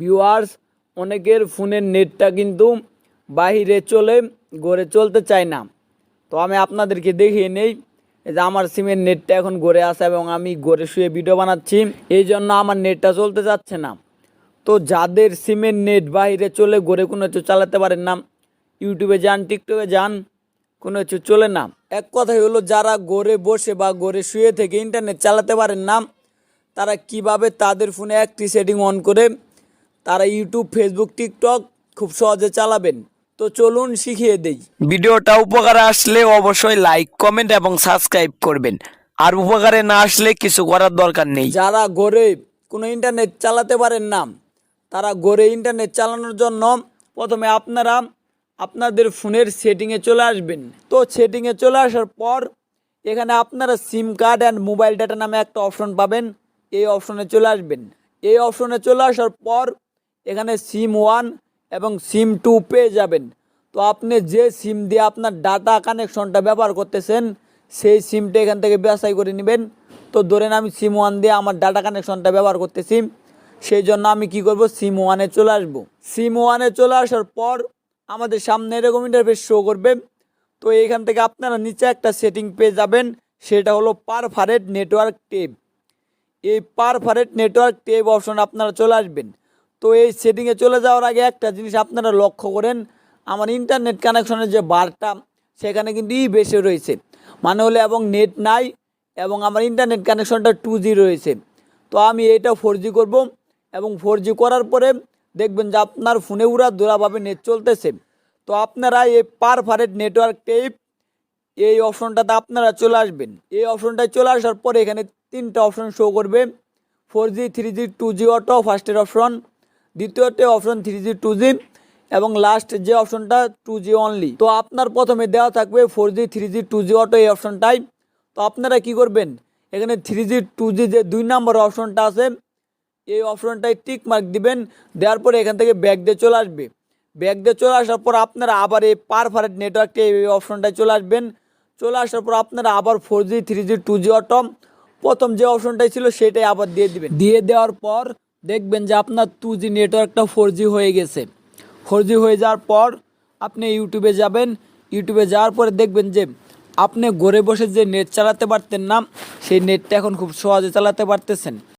Viewers অনেকের ফোনের নেটটা কিন্তু বাইরে চলে, গড়ে চলতে চায় না। তো আমি আপনাদেরকে দেখিয়ে নেই যে আমার সিমের নেটটা এখন গড়ে আসে এবং আমি গড়ে শুয়ে ভিডিও বানাচ্ছি। এই জন্য আমার নেটটা চলতে যাচ্ছে না। তো যাদের সিমের নেট বাইরে চলে, গড়ে কোনো কিছু চালাতে পারেন না, ইউটিউবে যান, টিকটকে যান, কোনো কিছু চলে না। এক কথাই হলো, যারা গড়ে বসে বা গড়ে শুয়ে থেকে ইন্টারনেট চালাতে পারেন না, তারা কীভাবে তাদের ফোনে একটি সেটিং অন করে তারা ইউটিউব ফেসবুক টিকটক খুব সহজে চালাবেন। তো চলুন শিখিয়ে দেই। ভিডিওটা উপকারে আসলে অবশ্যই লাইক কমেন্ট এবং সাবস্ক্রাইব করবেন। আর উপকারে না আসলে কিছু করার দরকার নেই। যারা গড়ে কোনো ইন্টারনেট চালাতে পারেন না। তারা গড়ে ইন্টারনেট চালানোর জন্য প্রথমে আপনারা আপনাদের ফোনের সেটিংয়ে চলে আসবেন। তো সেটিংয়ে চলে আসার পর এখানে আপনারা SIM card and mobile data নামে একটা অপশন পাবেন। এই অপশনে চলে আসবেন। এই অপশনে চলে আসার পর এখানে সিম ওয়ান এবং সিম টু পেয়ে যাবেন। তো আপনি যে সিম দিয়ে আপনার ডাটা কানেকশনটা ব্যবহার করতেছেন, সেই সিমটা এখান থেকে বাছাই করে নেবেন। তো ধরেন আমি সিম ওয়ান দিয়ে আমার ডাটা কানেকশনটা ব্যবহার করতেছি, সেই জন্য আমি কি করব? সিম ওয়ানে চলে আসব। সিম ওয়ানে চলে আসার পর আমাদের সামনে এরকম ইন্টারফেস শো করবে। তো এইখান থেকে আপনারা নিচে একটা সেটিং পেয়ে যাবেন, সেটা হলো পারফারেট নেটওয়ার্ক টেপ এই পারফারেট নেটওয়ার্ক টেপ অপশন আপনারা চলে আসবেন। তো এই সেটিংয়ে চলে যাওয়ার আগে একটা জিনিস আপনারা লক্ষ্য করেন, আমার ইন্টারনেট কানেকশনের যে বারটা, সেখানে কিন্তু ই বেশি রয়েছে। মানে হলে এবং নেট নাই এবং আমার ইন্টারনেট কানেকশনটা টু রয়েছে। তো আমি এটা ফোর জি করব এবং ফোর করার পরে দেখবেন যে আপনার ফোনে উড়া দূরাভাবে নেট চলতেছে। তো আপনারা এই পারফারেট নেটওয়ার্ক টেপ এই অপশনটাতে আপনারা চলে আসবেন। এই অপশনটায় চলে আসার পরে এখানে তিনটা অপশন শো করবে। Four G three G two G auto ফার্স্টের অপশন দ্বিতীয়তে option three G two G এবং লাস্ট যে অপশনটা টু জি অনলি তো আপনার প্রথমে দেওয়া থাকবে four G three G two G auto এই অপশনটাই তো আপনারা কি করবেন? এখানে থ্রি জি টু জি যে দুই নম্বর অপশনটা আছে, এই অপশনটায় টিক মার্ক দিবেন, দেওয়ার পরে এখান থেকে ব্যাগ দিয়ে চলে আসবে। ব্যাগ দিয়ে চলে আসার পর আপনারা আবার এই পারফারেট নেটওয়ার্কটা এই অপশনটায় চলে আসবেন। চলে আসার পর আপনারা আবার four G three G two G auto প্রথম যে অপশনটাই ছিল সেটাই আবার দিয়ে দিবেন। দিয়ে দেওয়ার পর দেখবেন যে আপনার টু জি নেটওয়ার্কটা ফোর হয়ে গেছে। ফোর হয়ে যাওয়ার পর আপনি ইউটিউবে যাবেন। ইউটিউবে যাওয়ার পরে দেখবেন যে আপনি ঘরে বসে যে নেট চালাতে পারতেন না, সেই নেটটা এখন খুব সহজে চালাতে পারতেছেন।